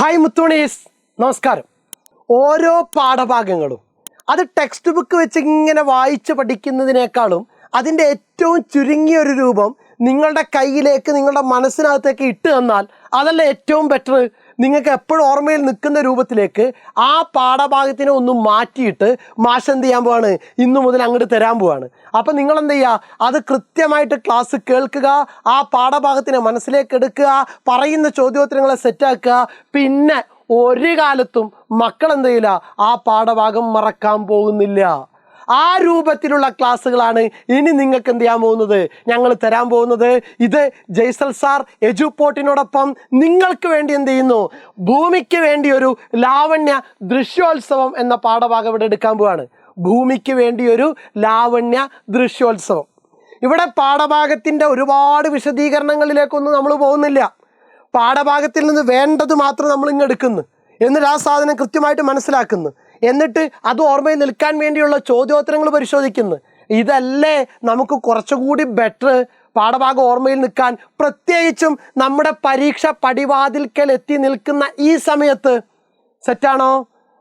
Hi മുത്തുണീസ് നമസ്കാരം. ഓരോ പാഠഭാഗങ്ങളും അത് ടെക്സ്റ്റ് ബുക്ക് വെച്ച് ഇങ്ങനെ വായിച്ച് പഠിക്കുന്നതിനേക്കാളും അതിന്റെ ഏറ്റവും ചുരുങ്ങിയ ഒരു രൂപം നിങ്ങളുടെ കയ്യിലേക്ക് നിങ്ങളുടെ മനസ്സിനകത്തേക്ക് ഇട്ട് തന്നാൽ അതല്ല ഏറ്റവും ബെറ്റർ നിങ്ങൾക്ക് എപ്പോഴും ഓർമ്മയിൽ നിൽക്കുന്ന രൂപത്തിലേക്ക് ആ പാഠഭാഗത്തിനെ ഒന്ന് മാറ്റിയിട്ട് മാഷ് എന്ത് ചെയ്യാൻ പോവാണ്? ഇന്നു മുതൽ അങ്ങോട്ട് തരാൻ പോവാണ്. അപ്പം നിങ്ങൾ എന്ത് ചെയ്യുക അത് കൃത്യമായിട്ട് ക്ലാസ് കേൾക്കുക ആ പാഠഭാഗത്തിനെ മനസ്സിലേക്ക് എടുക്കുക പറയുന്ന ചോദ്യോത്തരങ്ങളെ സെറ്റാക്കുക പിന്നെ ഒരു കാലത്തും മക്കൾ എന്ത് ചെയ്യില്ല? ആ പാഠഭാഗം മറക്കാൻ പോകുന്നില്ല. ആ രൂപത്തിലുള്ള ക്ലാസ്സുകളാണ് ഇനി നിങ്ങൾക്ക് എന്ത് ചെയ്യാൻ പോകുന്നത്? ഞങ്ങൾ തരാൻ പോകുന്നത് ഇത് ജയ്സൽ സാർ എജുപോർട്ടിനോടൊപ്പം നിങ്ങൾക്ക് വേണ്ടി എന്ത് ചെയ്യുന്നു? ഭൂമിക്ക് വേണ്ടി ഒരു ലാവണ്യ ദൃശ്യോത്സവം എന്ന പാഠഭാഗം ഇവിടെ എടുക്കാൻ പോവാണ്. ഭൂമിക്ക് വേണ്ടി ഒരു ലാവണ്യ ദൃശ്യോത്സവം. ഇവിടെ പാഠഭാഗത്തിന്റെ ഒരുപാട് വിശദീകരണങ്ങളിലേക്കൊന്നും നമ്മൾ പോകുന്നില്ല. പാഠഭാഗത്തിൽ നിന്ന് വേണ്ടത് മാത്രം നമ്മൾ ഇങ്ങ് എടുക്കുന്നു. എന്നിട്ട് ആ സാധനം കൃത്യമായിട്ട് മനസ്സിലാക്കുന്നു. എന്നിട്ട് അത് ഓർമ്മയിൽ നിൽക്കാൻ വേണ്ടിയുള്ള ചോദ്യോത്തരങ്ങൾ പരിശോധിക്കുന്നു. ഇതല്ലേ നമുക്ക് കുറച്ചുകൂടി ബെറ്റർ പാഠഭാഗം ഓർമ്മയിൽ നിൽക്കാൻ. പ്രത്യേകിച്ചും നമ്മുടെ പരീക്ഷ പടിവാതിൽക്കൽ എത്തി നിൽക്കുന്ന ഈ സമയത്ത്. സെറ്റാണോ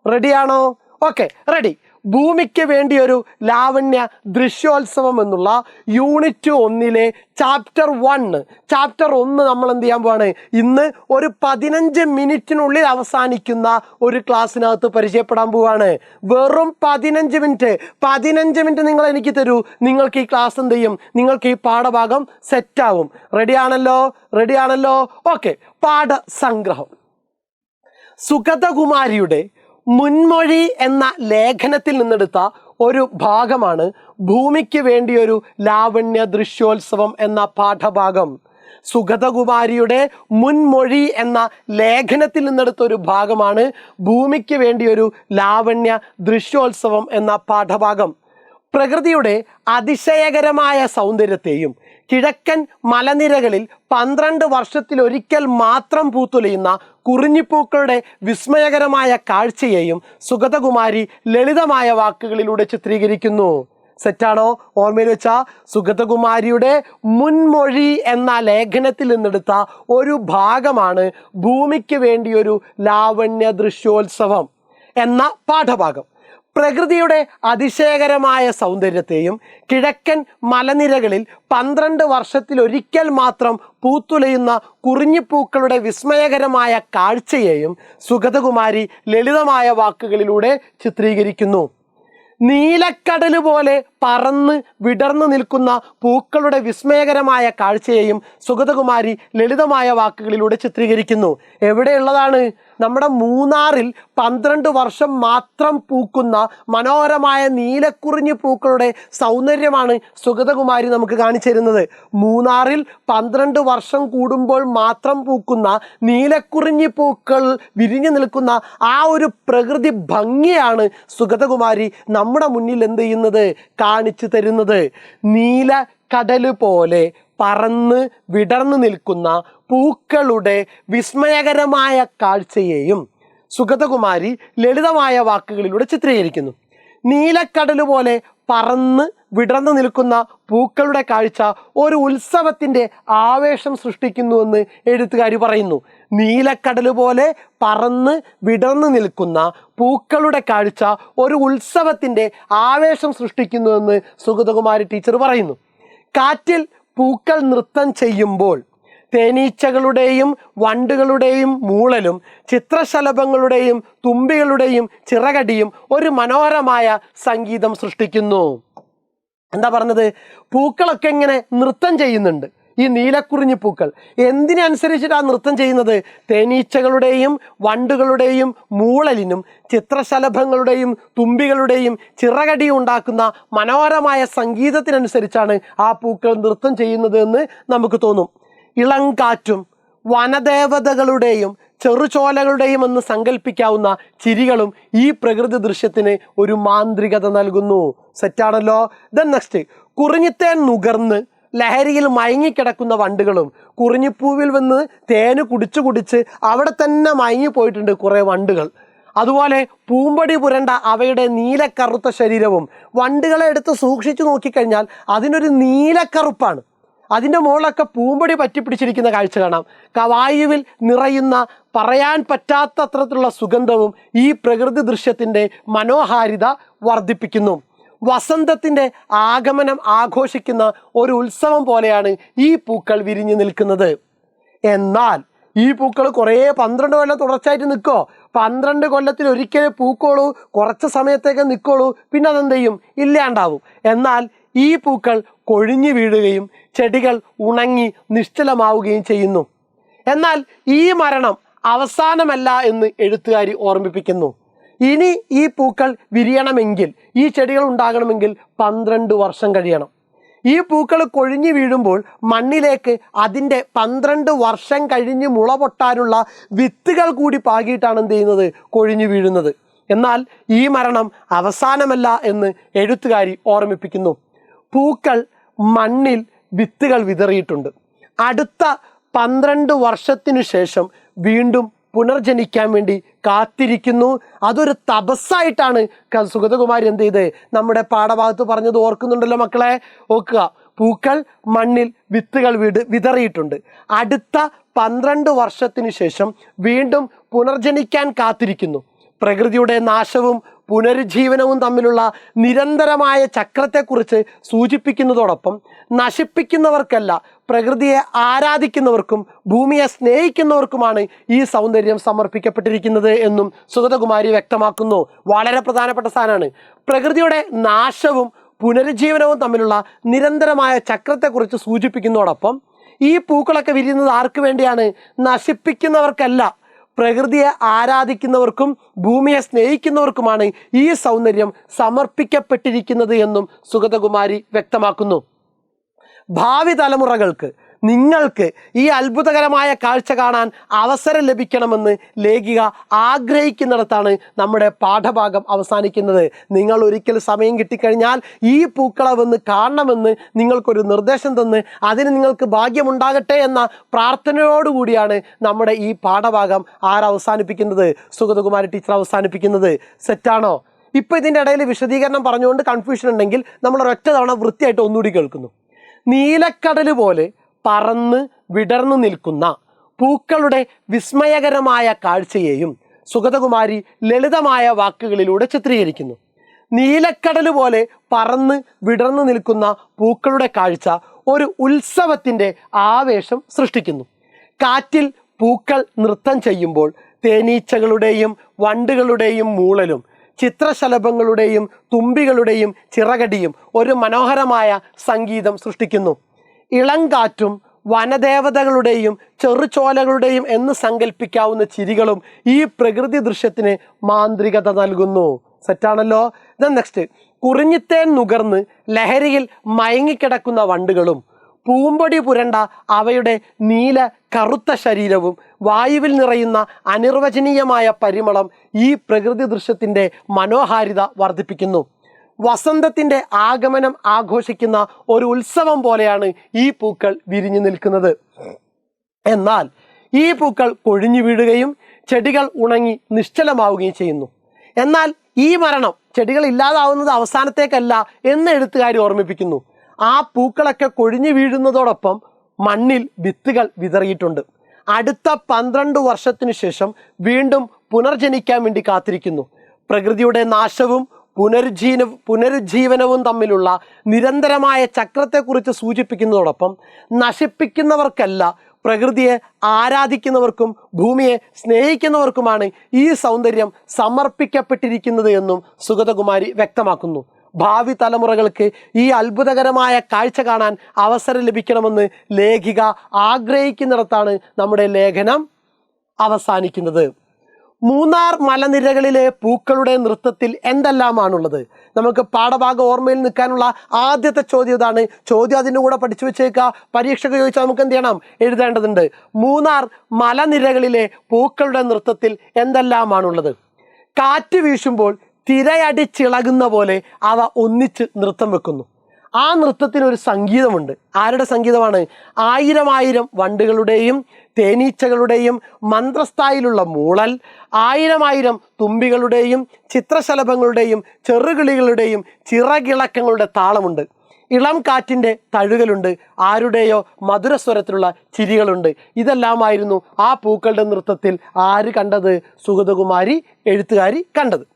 റെഡിയാണോ ഓക്കെ റെഡി ഭൂമിക്ക് വേണ്ടിയൊരു ലാവണ്യ ദൃശ്യോത്സവം എന്നുള്ള യൂണിറ്റ് ഒന്നിലെ ചാപ്റ്റർ വണ്ണ് ചാപ്റ്റർ ഒന്ന് നമ്മൾ എന്ത് ചെയ്യാൻ പോവാണ്? ഇന്ന് ഒരു പതിനഞ്ച് മിനിറ്റിനുള്ളിൽ അവസാനിക്കുന്ന ഒരു ക്ലാസ്സിനകത്ത് പരിചയപ്പെടാൻ പോവാണ്. വെറും പതിനഞ്ച് മിനിറ്റ്. പതിനഞ്ച് മിനിറ്റ് നിങ്ങൾ എനിക്ക് തരൂ. നിങ്ങൾക്ക് ഈ ക്ലാസ് എന്ത് ചെയ്യും? നിങ്ങൾക്ക് ഈ പാഠഭാഗം സെറ്റാവും. റെഡിയാണല്ലോ റെഡിയാണല്ലോ ഓക്കെ പാഠസംഗ്രഹം. സുഗതകുമാരിയുടെ മുൻമൊഴി എന്ന ലേഖനത്തിൽ നിന്നെടുത്ത ഒരു ഭാഗമാണ് ഭൂമിക്ക് വേണ്ടിയൊരു ലാവണ്യ ദൃശ്യോത്സവം എന്ന പാഠഭാഗം. സുഗതകുമാരിയുടെ മുൻമൊഴി എന്ന ലേഖനത്തിൽ നിന്നെടുത്ത ഒരു ഭാഗമാണ് ഭൂമിക്ക് വേണ്ടിയൊരു ലാവണ്യ ദൃശ്യോത്സവം എന്ന പാഠഭാഗം. പ്രകൃതിയുടെ അതിശയകരമായ സൗന്ദര്യത്തെയും കിഴക്കൻ മലനിരകളിൽ പന്ത്രണ്ട് വർഷത്തിലൊരിക്കൽ മാത്രം പൂത്തുലയുന്ന കുറിഞ്ഞിപ്പൂക്കളുടെ വിസ്മയകരമായ കാഴ്ചയെയും സുഗതകുമാരി ലളിതമായ വാക്കുകളിലൂടെ ചിത്രീകരിക്കുന്നു. സെറ്റാണോ ഓർമ്മയിൽ വെച്ച സുഗതകുമാരിയുടെ മുൻമൊഴി എന്ന ലേഖനത്തിൽ നിന്നെടുത്ത ഒരു ഭാഗമാണ് ഭൂമിക്ക് വേണ്ടിയൊരു ലാവണ്യ ദൃശ്യോത്സവം എന്ന പാഠഭാഗം. പ്രകൃതിയുടെ അതിശയകരമായ സൗന്ദര്യത്തെയും കിഴക്കൻ മലനിരകളിൽ പന്ത്രണ്ട് വർഷത്തിലൊരിക്കൽ മാത്രം പൂത്തുലയുന്ന കുറിഞ്ഞിപ്പൂക്കളുടെ വിസ്മയകരമായ കാഴ്ചയെയും സുഗതകുമാരി ലളിതമായ വാക്കുകളിലൂടെ ചിത്രീകരിക്കുന്നു. നീലക്കടൽ പോലെ പറന്ന് വിടർന്നു നിൽക്കുന്ന പൂക്കളുടെ വിസ്മയകരമായ കാഴ്ചയെയും സുഗതകുമാരി ലളിതമായ വാക്കുകളിലൂടെ ചിത്രീകരിക്കുന്നു. എവിടെയുള്ളതാണ്? നമ്മുടെ മൂന്നാറിൽ പന്ത്രണ്ട് വർഷം മാത്രം പൂക്കുന്ന മനോഹരമായ നീലക്കുറിഞ്ഞി പൂക്കളുടെ സൗന്ദര്യമാണ് സുഗതകുമാരി നമുക്ക് കാണിച്ചു തരുന്നത് മൂന്നാറിൽ പന്ത്രണ്ട് വർഷം കൂടുമ്പോൾ മാത്രം പൂക്കുന്ന നീലക്കുറിഞ്ഞി പൂക്കൾ വിരിഞ്ഞു നിൽക്കുന്ന ആ ഒരു പ്രകൃതി ഭംഗിയാണ് സുഗതകുമാരി നമ്മുടെ മുന്നിൽ എന്ത് ചെയ്യുന്നത്? കാണിച്ചു തരുന്നത്. നീല കടൽ പോലെ പറന്ന് വിടർന്നു നിൽക്കുന്ന പൂക്കളുടെ വിസ്മയകരമായ കാഴ്ചയെയും സുഗതകുമാരി ലളിതമായ വാക്കുകളിലൂടെ ചിത്രീകരിക്കുന്നു. നീലക്കടൽ പോലെ പറന്ന് വിടർന്നു നിൽക്കുന്ന പൂക്കളുടെ കാഴ്ച ഒരു ഉത്സവത്തിന്റെ ആവേശം സൃഷ്ടിക്കുന്നുവെന്ന് എഴുത്തുകാരി പറയുന്നു. നീലക്കടൽ പോലെ പറന്ന് വിടർന്നു നിൽക്കുന്ന പൂക്കളുടെ കാഴ്ച ഒരു ഉത്സവത്തിന്റെ ആവേശം സൃഷ്ടിക്കുന്നുവെന്ന് സുഗതകുമാരി ടീച്ചർ പറയുന്നു. കാറ്റിൽ പൂക്കൾ നൃത്തം ചെയ്യുമ്പോൾ തേനീച്ചകളുടെയും വണ്ടുകളുടെയും മൂളലും ചിത്രശലഭങ്ങളുടെയും തുമ്പികളുടെയും ചിറകടിയും ഒരു മനോഹരമായ സംഗീതം സൃഷ്ടിക്കുന്നു. എന്താ പറഞ്ഞത്? പൂക്കളൊക്കെ ഇങ്ങനെ നൃത്തം ചെയ്യുന്നുണ്ട്. ഈ നീലക്കുറിഞ്ഞി പൂക്കൾ. എന്തിനനുസരിച്ചിട്ടാണ് നൃത്തം ചെയ്യുന്നത്? തേനീച്ചകളുടെയും വണ്ടുകളുടെയും മൂളലിനും ചിത്രശലഭങ്ങളുടെയും തുമ്പികളുടെയും ചിറകടിയും ഉണ്ടാക്കുന്ന മനോഹരമായ സംഗീതത്തിനനുസരിച്ചാണ് ആ പൂക്കൾ നൃത്തം ചെയ്യുന്നത് എന്ന് നമുക്ക് തോന്നും. ഇളങ്കാറ്റും വനദേവതകളുടെയും ചെറുചോലകളുടെയും എന്ന് സങ്കല്പിക്കാവുന്ന ചിരികളും ഈ പ്രകൃതി ദൃശ്യത്തിന് ഒരു മാന്ത്രികത നൽകുന്നു. സെറ്റാണല്ലോ ദെൻ നെക്സ്റ്റ് കുറിഞ്ഞിത്തേൻ നുകർന്ന് ലഹരിയിൽ മയങ്ങിക്കിടക്കുന്ന വണ്ടുകളും. കുറിഞ്ഞിപ്പൂവിൽ വന്ന് തേന് കുടിച്ചു കുടിച്ച് അവിടെ തന്നെ മയങ്ങി പോയിട്ടുണ്ട് കുറേ വണ്ടുകൾ. അതുപോലെ പൂമ്പടി പുരണ്ട അവയുടെ നീലക്കറുത്ത ശരീരവും വണ്ടുകളെ എടുത്ത് സൂക്ഷിച്ചു നോക്കിക്കഴിഞ്ഞാൽ അതിനൊരു നീലക്കറുപ്പാണ്. അതിന്റെ മുകളിലൊക്കെ പൂമ്പൊടി പറ്റിപ്പിടിച്ചിരിക്കുന്ന കാഴ്ച കാണാം. കവായുവിൽ വായുവിൽ നിറയുന്ന പറയാൻ പറ്റാത്ത അത്തരത്തിലുള്ള സുഗന്ധവും ഈ പ്രകൃതി ദൃശ്യത്തിന്റെ മനോഹാരിത വർദ്ധിപ്പിക്കുന്നു. വസന്തത്തിന്റെ ആഗമനം ആഘോഷിക്കുന്ന ഒരു ഉത്സവം പോലെയാണ് ഈ പൂക്കൾ വിരിഞ്ഞു നിൽക്കുന്നത്. എന്നാൽ ഈ പൂക്കൾ കുറേ പന്ത്രണ്ട് കൊല്ലം തുടർച്ചയായിട്ട് നിൽക്കുമോ പന്ത്രണ്ട് കൊല്ലത്തിൽ ഒരിക്കലും പൂക്കോളൂ കുറച്ച് സമയത്തേക്ക് നിൽക്കോളൂ പിന്നെ അതെന്ത് ചെയ്യും? ഇല്ലാണ്ടാവും. എന്നാൽ ഈ പൂക്കൾ കൊഴിഞ്ഞു വീഴുകയും ചെടികൾ ഉണങ്ങി നിശ്ചലമാവുകയും ചെയ്യുന്നു. എന്നാൽ ഈ മരണം അവസാനമല്ല എന്ന് എഴുത്തുകാരി ഓർമ്മിപ്പിക്കുന്നു. ഇനി ഈ പൂക്കൾ വിരിയണമെങ്കിൽ ഈ ചെടികൾ ഉണ്ടാകണമെങ്കിൽ പന്ത്രണ്ട് വർഷം കഴിയണം. ഈ പൂക്കൾ കൊഴിഞ്ഞു വീഴുമ്പോൾ മണ്ണിലേക്ക് അതിന്റെ പന്ത്രണ്ട് വർഷം കഴിഞ്ഞ് മുള പൊട്ടാനുള്ള വിത്തുകൾ കൂടി പാകിയിട്ടാണ് എന്ത് ചെയ്യുന്നത്? കൊഴിഞ്ഞു വീഴുന്നത്. എന്നാൽ ഈ മരണം അവസാനമല്ല എന്ന് എഴുത്തുകാരി ഓർമ്മിപ്പിക്കുന്നു. പൂക്കൾ മണ്ണിൽ വിത്തുകൾ വിതറിയിട്ടുണ്ട്. അടുത്ത പന്ത്രണ്ട് വർഷത്തിനു ശേഷം വീണ്ടും പുനർജനിക്കാൻ വേണ്ടി കാത്തിരിക്കുന്നു. അതൊരു തപസ്സായിട്ടാണ് സുഗതകുമാരി എന്ത് ചെയ്ത്? നമ്മുടെ പാഠഭാഗത്ത് പറഞ്ഞത് ഓർക്കുന്നുണ്ടല്ലോ മക്കളെ? ഓക്കുക പൂക്കൾ മണ്ണിൽ വിത്തുകൾ വിട് വിതറിയിട്ടുണ്ട്. അടുത്ത പന്ത്രണ്ട് വർഷത്തിനു ശേഷം വീണ്ടും പുനർജനിക്കാൻ കാത്തിരിക്കുന്നു. പ്രകൃതിയുടെ നാശവും പുനരുജ്ജീവനവും തമ്മിലുള്ള നിരന്തരമായ ചക്രത്തെക്കുറിച്ച് സൂചിപ്പിക്കുന്നതോടൊപ്പം നശിപ്പിക്കുന്നവർക്കല്ല പ്രകൃതിയെ ആരാധിക്കുന്നവർക്കും ഭൂമിയെ സ്നേഹിക്കുന്നവർക്കുമാണ് ഈ സൗന്ദര്യം സമർപ്പിക്കപ്പെട്ടിരിക്കുന്നത് എന്നും സുഗതകുമാരി വ്യക്തമാക്കുന്നു. വളരെ പ്രധാനപ്പെട്ട സാധനമാണ്. പ്രകൃതിയുടെ നാശവും പുനരുജ്ജീവനവും തമ്മിലുള്ള നിരന്തരമായ ചക്രത്തെക്കുറിച്ച് സൂചിപ്പിക്കുന്നതോടൊപ്പം ഈ പൂക്കളൊക്കെ വിരിയുന്നത് ആർക്ക് വേണ്ടിയാണ്? നശിപ്പിക്കുന്നവർക്കല്ല. പ്രകൃതിയെ ആരാധിക്കുന്നവർക്കും ഭൂമിയെ സ്നേഹിക്കുന്നവർക്കുമാണ് ഈ സൗന്ദര്യം സമർപ്പിക്കപ്പെട്ടിരിക്കുന്നത് എന്നും സുഗതകുമാരി വ്യക്തമാക്കുന്നു. ഭാവി തലമുറകൾക്ക് നിങ്ങൾക്ക് ഈ അത്ഭുതകരമായ കാഴ്ച കാണാൻ അവസരം ലഭിക്കണമെന്ന് ലേഖിക ആഗ്രഹിക്കുന്നിടത്താണ് നമ്മുടെ പാഠഭാഗം അവസാനിക്കുന്നത്. നിങ്ങൾ ഒരിക്കൽ സമയം കിട്ടിക്കഴിഞ്ഞാൽ ഈ പൂക്കളെ വന്ന് കാണണമെന്ന് നിങ്ങൾക്കൊരു നിർദ്ദേശം തന്ന് അതിന് നിങ്ങൾക്ക് ഭാഗ്യമുണ്ടാകട്ടെ എന്ന പ്രാർത്ഥനയോടുകൂടിയാണ് നമ്മുടെ ഈ പാഠഭാഗം ആരവസാനിപ്പിക്കുന്നത് സുഗതകുമാരി ടീച്ചർ അവസാനിപ്പിക്കുന്നത്. സെറ്റാണോ? ഇപ്പൊ ഇതിന്റെ ഇടയിൽ വിശദീകരണം പറഞ്ഞുകൊണ്ട് കൺഫ്യൂഷൻ ഉണ്ടെങ്കിൽ നമ്മൾ ഒരൊറ്റ തവണ വൃത്തിയായിട്ട് ഒന്നുകൂടി കേൾക്കുന്നു. നീലക്കടൽ പോലെ പറന്ന് വിടർന്നു നിൽക്കുന്ന പൂക്കളുടെ വിസ്മയകരമായ കാഴ്ചയെയും സുഗതകുമാരി ലളിതമായ വാക്കുകളിലൂടെ ചിത്രീകരിക്കുന്നു. നീലക്കടൽ പോലെ പറന്ന് വിടർന്നു നിൽക്കുന്ന പൂക്കളുടെ കാഴ്ച ഒരു ഉത്സവത്തിന്റെ ആവേശം സൃഷ്ടിക്കുന്നു. കാറ്റിൽ പൂക്കൾ നൃത്തം ചെയ്യുമ്പോൾ തേനീച്ചകളുടെയും വണ്ടുകളുടെയും മൂളലും ചിത്രശലഭങ്ങളുടെയും തുമ്പികളുടെയും ചിറകടിയും ഒരു മനോഹരമായ സംഗീതം സൃഷ്ടിക്കുന്നു. ഇളങ്കാറ്റും വനദേവതകളുടെയും ചെറുചോലകളുടെയും എന്ന് സങ്കല്പിക്കാവുന്ന ചിരികളും ഈ പ്രകൃതി ദൃശ്യത്തിന് മാന്ത്രികത നൽകുന്നു. സെറ്റാണല്ലോ ദെൻ നെക്സ്റ്റ് കുറിഞ്ഞിത്തേൻ നുകർന്ന് ലഹരിയിൽ മയങ്ങിക്കിടക്കുന്ന വണ്ടുകളും പൂമ്പൊടി പുരണ്ട അവയുടെ നീല കറുത്ത ശരീരവും വായുവിൽ നിറയുന്ന അനിർവചനീയമായ പരിമളം ഈ പ്രകൃതി ദൃശ്യത്തിന്റെ മനോഹാരിത വർദ്ധിപ്പിക്കുന്നു. വസന്തത്തിന്റെ ആഗമനം ആഘോഷിക്കുന്ന ഒരു ഉത്സവം പോലെയാണ് ഈ പൂക്കൾ വിരിഞ്ഞു നിൽക്കുന്നത്. എന്നാൽ ഈ പൂക്കൾ കൊഴിഞ്ഞു വീഴുകയും ചെടികൾ ഉണങ്ങി നിശ്ചലമാവുകയും ചെയ്യുന്നു. എന്നാൽ ഈ മരണം ചെടികൾ ഇല്ലാതാവുന്നത് അവസാനത്തേക്കല്ല എന്ന് എഴുത്തുകാർ ഓർമ്മിപ്പിക്കുന്നു. ആ പൂക്കളൊക്കെ കൊഴിഞ്ഞു വീഴുന്നതോടൊപ്പം മണ്ണിൽ വിത്തുകൾ വിതറിയിട്ടുണ്ട്. അടുത്ത പന്ത്രണ്ട് വർഷത്തിനു ശേഷം വീണ്ടും പുനർജനിക്കാൻ വേണ്ടി കാത്തിരിക്കുന്നു. പ്രകൃതിയുടെ നാശവും പുനരുജ്ജീവ പുനരുജ്ജീവനവും തമ്മിലുള്ള നിരന്തരമായ ചക്രത്തെക്കുറിച്ച് സൂചിപ്പിക്കുന്നതോടൊപ്പം നശിപ്പിക്കുന്നവർക്കല്ല പ്രകൃതിയെ ആരാധിക്കുന്നവർക്കും ഭൂമിയെ സ്നേഹിക്കുന്നവർക്കുമാണ് ഈ സൗന്ദര്യം സമർപ്പിക്കപ്പെട്ടിരിക്കുന്നത് എന്നും സുഗതകുമാരി വ്യക്തമാക്കുന്നു. ഭാവി തലമുറകൾക്ക് ഈ അത്ഭുതകരമായ കാഴ്ച കാണാൻ അവസരം ലഭിക്കണമെന്ന് ലേഖിക ആഗ്രഹിക്കുന്നിടത്താണ് നമ്മുടെ ലേഖനം അവസാനിക്കുന്നത്. മൂന്നാർ മലനിരകളിലെ പൂക്കളുടെ നൃത്തത്തിൽ എന്തെല്ലാമാണുള്ളത്? നമുക്ക് പാഠഭാഗം ഓർമ്മയിൽ നിൽക്കാനുള്ള ആദ്യത്തെ ചോദ്യം ഇതാണ്. ചോദ്യം അതിന്റെ കൂടെ പഠിച്ചു വെച്ചേക്കുക പരീക്ഷയ്ക്ക് ചോദിച്ചാൽ നമുക്ക് എന്ത് ചെയ്യണം? എഴുതേണ്ടതുണ്ട്. മൂന്നാർ മലനിരകളിലെ പൂക്കളുടെ നൃത്തത്തിൽ എന്തെല്ലാമാണുള്ളത്? കാറ്റ് വീശുമ്പോൾ തിരയടിച്ചിളകുന്ന പോലെ അവ ഒന്നിച്ച് നൃത്തം വെക്കുന്നു. ആ നൃത്തത്തിന് ഒരു സംഗീതമുണ്ട്. ആരുടെ സംഗീതമാണ്? ആയിരം ആയിരം വണ്ടുകളുടെയും തേനീച്ചകളുടെയും മന്ത്രസ്ഥായിലുള്ള മൂളൽ ആയിരം ആയിരം തുമ്പികളുടെയും ചിത്രശലഭങ്ങളുടെയും ചെറുകിളികളുടെയും ചിറകിളക്കങ്ങളുടെ താളമുണ്ട്. ഇളം കാറ്റിന്റെ തഴുകലുണ്ട്. ആരുടെയോ മധുരസ്വരത്തിലുള്ള ചിരികളുണ്ട്. ഇതെല്ലാമായിരുന്നു ആ പൂക്കളുടെ നൃത്തത്തിൽ ആര് കണ്ടത്? സുഗതകുമാരി എഴുത്തുകാരി കണ്ടത്.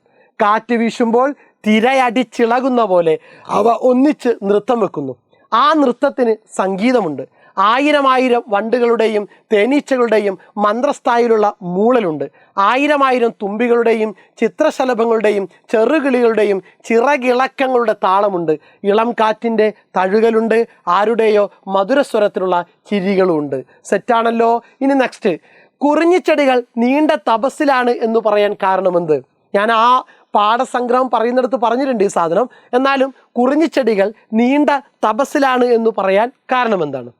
കാറ്റ് വീശുമ്പോൾ തിരയടിച്ചിളകുന്ന പോലെ അവ ഒന്നിച്ച് നൃത്തം വെക്കുന്നു. ആ നൃത്തത്തിന് സംഗീതമുണ്ട്. ആയിരം ആയിരം വണ്ടുകളുടെയും തേനീച്ചകളുടെയും മന്ത്രസ്ഥായിലുള്ള മൂളലുണ്ട്. ആയിരം ആയിരം തുമ്പികളുടെയും ചിത്രശലഭങ്ങളുടെയും ചെറുകിളികളുടെയും ചിറകിളക്കങ്ങളുടെ താളമുണ്ട്. ഇളം കാറ്റിന്റെ തഴുകലുണ്ട്. ആരുടെയോ മധുരസ്വരത്തിലുള്ള ചിരികളുമുണ്ട്. സെറ്റാണല്ലോ ഇനി നെക്സ്റ്റ് കുറിഞ്ഞിച്ചെടികൾ നീണ്ട തപസ്സിലാണ് എന്ന് പറയാൻ കാരണമെന്ത്? ഞാൻ ആ പാഠസംഗ്രഹം പറയുന്നിടത്ത് പറഞ്ഞിട്ടുണ്ട് ഈ സാധനം. എന്നാലും കുറിഞ്ഞിച്ചെടികൾ നീണ്ട തപസ്സിലാണ് എന്ന് പറയാൻ കാരണം എന്താണ്?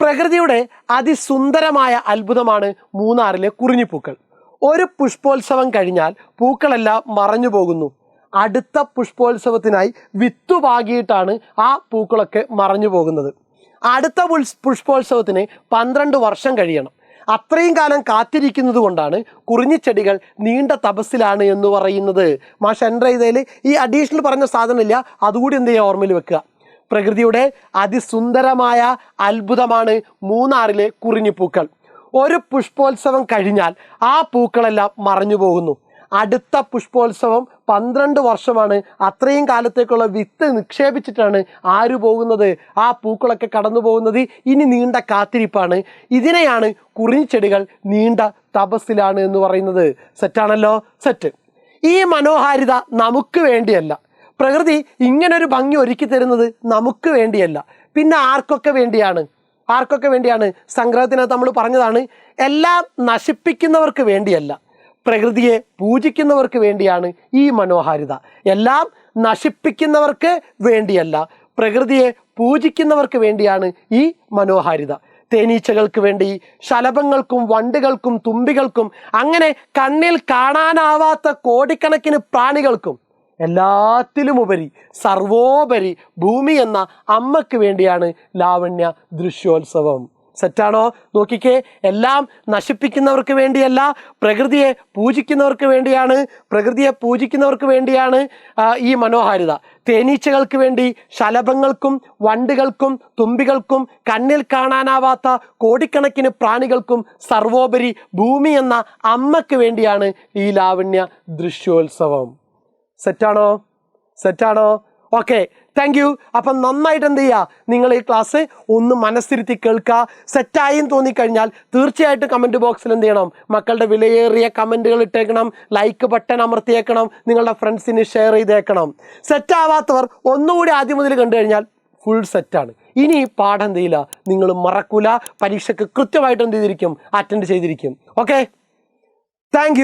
പ്രകൃതിയുടെ അതിസുന്ദരമായ അത്ഭുതമാണ് മൂന്നാറിലെ കുറിഞ്ഞിപ്പൂക്കൾ. ഒരു പുഷ്പോത്സവം കഴിഞ്ഞാൽ പൂക്കളെല്ലാം മറഞ്ഞു പോകുന്നു. അടുത്ത പുഷ്പോത്സവത്തിനായി വിത്തുപാകിയിട്ടാണ് ആ പൂക്കളൊക്കെ മറഞ്ഞു പോകുന്നത്. അടുത്ത പുഷ്പോത്സവത്തിന് പന്ത്രണ്ട് വർഷം കഴിയണം. അത്രയും കാലം കാത്തിരിക്കുന്നത് കൊണ്ടാണ് കുറിഞ്ഞിച്ചെടികൾ നീണ്ട തപസ്സിലാണ് എന്ന് പറയുന്നത്. മാഷ് എന്റർ ചെയ്തതിൽ ഈ അഡീഷണൽ പറഞ്ഞ സാധനമില്ല. അതുകൂടി എന്ത് ചെയ്യുക ഓർമ്മയിൽ വെക്കുക. പ്രകൃതിയുടെ അതിസുന്ദരമായ അത്ഭുതമാണ് മൂന്നാറിലെ കുറിഞ്ഞിപ്പൂക്കൾ. ഒരു പുഷ്പോത്സവം കഴിഞ്ഞാൽ ആ പൂക്കളെല്ലാം മറഞ്ഞു പോകുന്നു. അടുത്ത പുഷ്പോത്സവം പന്ത്രണ്ട് വർഷമാണ്. അത്രയും കാലത്തേക്കുള്ള വിത്ത് നിക്ഷേപിച്ചിട്ടാണ് ആര് പോകുന്നത്? ആ പൂക്കളൊക്കെ കടന്നു പോകുന്നത് ഇനി നീണ്ട കാത്തിരിപ്പാണ്. ഇതിനെയാണ് കുറിഞ്ഞിച്ചെടികൾ നീണ്ട തപസ്സിലാണ് എന്ന് പറയുന്നത്. സെറ്റാണല്ലോ? സെറ്റ്. ഈ മനോഹാരിത നമുക്ക് വേണ്ടിയല്ല. പ്രകൃതി ഇങ്ങനൊരു ഭംഗി ഒരുക്കി തരുന്നത് നമുക്ക് വേണ്ടിയല്ല. പിന്നെ ആർക്കൊക്കെ വേണ്ടിയാണ്? ആർക്കൊക്കെ വേണ്ടിയാണ്? സംഗ്രഹത്തിനകത്ത് നമ്മൾ പറഞ്ഞതാണ് എല്ലാം നശിപ്പിക്കുന്നവർക്ക് വേണ്ടിയല്ല. പ്രകൃതിയെ പൂജിക്കുന്നവർക്ക് വേണ്ടിയാണ് ഈ മനോഹാരിത. എല്ലാം നശിപ്പിക്കുന്നവർക്ക് വേണ്ടിയല്ല പ്രകൃതിയെ പൂജിക്കുന്നവർക്ക് വേണ്ടിയാണ് ഈ മനോഹാരിത. തേനീച്ചകൾക്ക് വേണ്ടി ശലഭങ്ങൾക്കും വണ്ടുകൾക്കും തുമ്പികൾക്കും അങ്ങനെ കണ്ണിൽ കാണാനാവാത്ത കോടിക്കണക്കിന് പ്രാണികൾക്കും എല്ലാത്തിലുമുപരി സർവോപരി ഭൂമി എന്ന അമ്മയ്ക്ക് വേണ്ടിയാണ് ലാവണ്യ ദൃശ്യോത്സവം. സെറ്റാണോ? നോക്കിക്കേ എല്ലാം നശിപ്പിക്കുന്നവർക്ക് വേണ്ടിയല്ല പ്രകൃതിയെ പൂജിക്കുന്നവർക്ക് വേണ്ടിയാണ് പ്രകൃതിയെ പൂജിക്കുന്നവർക്ക് വേണ്ടിയാണ് ഈ മനോഹാരിത. തേനീച്ചകൾക്ക് വേണ്ടി ശലഭങ്ങൾക്കും വണ്ടുകൾക്കും തുമ്പികൾക്കും കണ്ണിൽ കാണാനാവാത്ത കോടിക്കണക്കിന് പ്രാണികൾക്കും സർവോപരി ഭൂമി എന്ന അമ്മയ്ക്ക് വേണ്ടിയാണ് ഈ ലാവണ്യ ദൃശ്യോത്സവം. സെറ്റാണോ? സെറ്റാണോ? ഓക്കെ താങ്ക് യു അപ്പം നന്നായിട്ട് എന്ത് ചെയ്യുക നിങ്ങൾ ഈ ക്ലാസ് ഒന്ന് മനസ്സിരുത്തി കേൾക്കുക സെറ്റായും തോന്നിക്കഴിഞ്ഞാൽ തീർച്ചയായിട്ടും കമന്റ് ബോക്സിൽ എന്ത് ചെയ്യണം? മക്കളുടെ വിലയേറിയ കമന്റുകൾ ഇട്ടേക്കണം. ലൈക്ക് ബട്ടൺ അമർത്തിയേക്കണം. നിങ്ങളുടെ ഫ്രണ്ട്സിന് ഷെയർ ചെയ്തേക്കണം. സെറ്റാവാത്തവർ ഒന്നുകൂടി ആദ്യം മുതൽ കണ്ടു കഴിഞ്ഞാൽ ഫുൾ സെറ്റാണ് ഇനി പാഠം എന്ത് ചെയ്യില്ല? നിങ്ങൾ മറക്കൂല. പരീക്ഷയ്ക്ക് കൃത്യമായിട്ട് എന്ത് ചെയ്തിരിക്കും? അറ്റൻഡ് ചെയ്തിരിക്കും. Okay thank